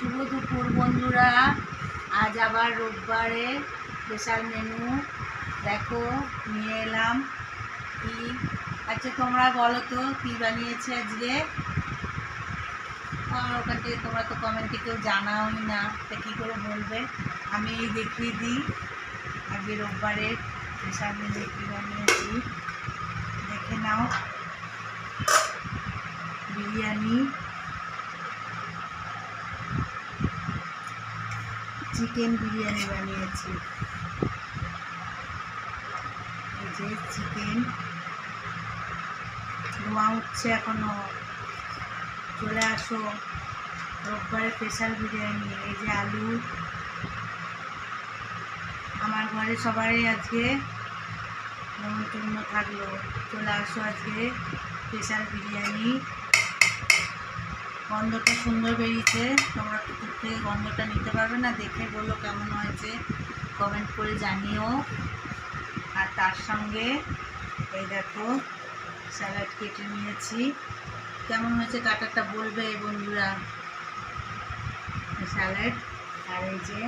শুভ দুপুর, বন্ধুরা। আজ আবার রোববারে স্পেশাল মেনু। দেখো, নিয়ে এলাম কি? আচ্ছা তোমরা বলো তো, কী বানিয়েছে আজকে? আর ওখান থেকে তোমরা তো কমেন্টে কেউ জানাওই না, তা কী করে বলবে? আমি দেখিয়ে দিই আজকে রোববারে স্পেশাল মেনু কী বানিয়েছি। দেখে নাও। বিরিয়ানি চিকেন বিরিয়ানি বানিয়েছি। এই যে চিকেন। ধোঁয়া উঠছে এখনও। চলে আসো। রোববারে স্পেশাল বিরিয়ানি। এই যে আলু। আমার ঘরে সবারই আজকে নেমন্তন্ন থাকল। চলে আসো আজকে স্পেশাল বিরিয়ানি। গন্ধটা সুন্দর বেরিয়েছে। তোমরা কুকুর থেকে গন্ধটা নিতে পারবে না, দেখে বলো কেমন হয়েছে। কমেন্ট করে জানিও। আর তার সঙ্গে এই দেখো স্যালাড কেটে নিয়েছি। কেমন হয়েছে কাটাটা বলবে বন্ধুরা? স্যালাড আর এই যে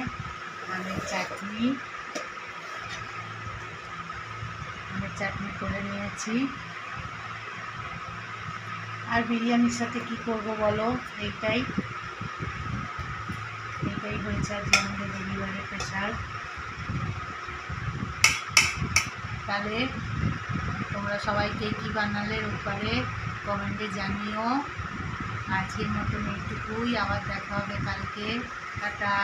আমের চাটনি। আমের চাটনি করে নিয়েছি। আর বিরিয়ানির সাথে কি করব বলো? এইটাই। এইটাই হয়েছে আজকে আমাদের ডেলিভারি স্পেশাল তাহলে তোমরা সবাইকে কি বানালে রোববারে কমেন্টে জানিও। আজকের মতন এইটুকুই। আবার দেখা হবে কালকে। টাটা।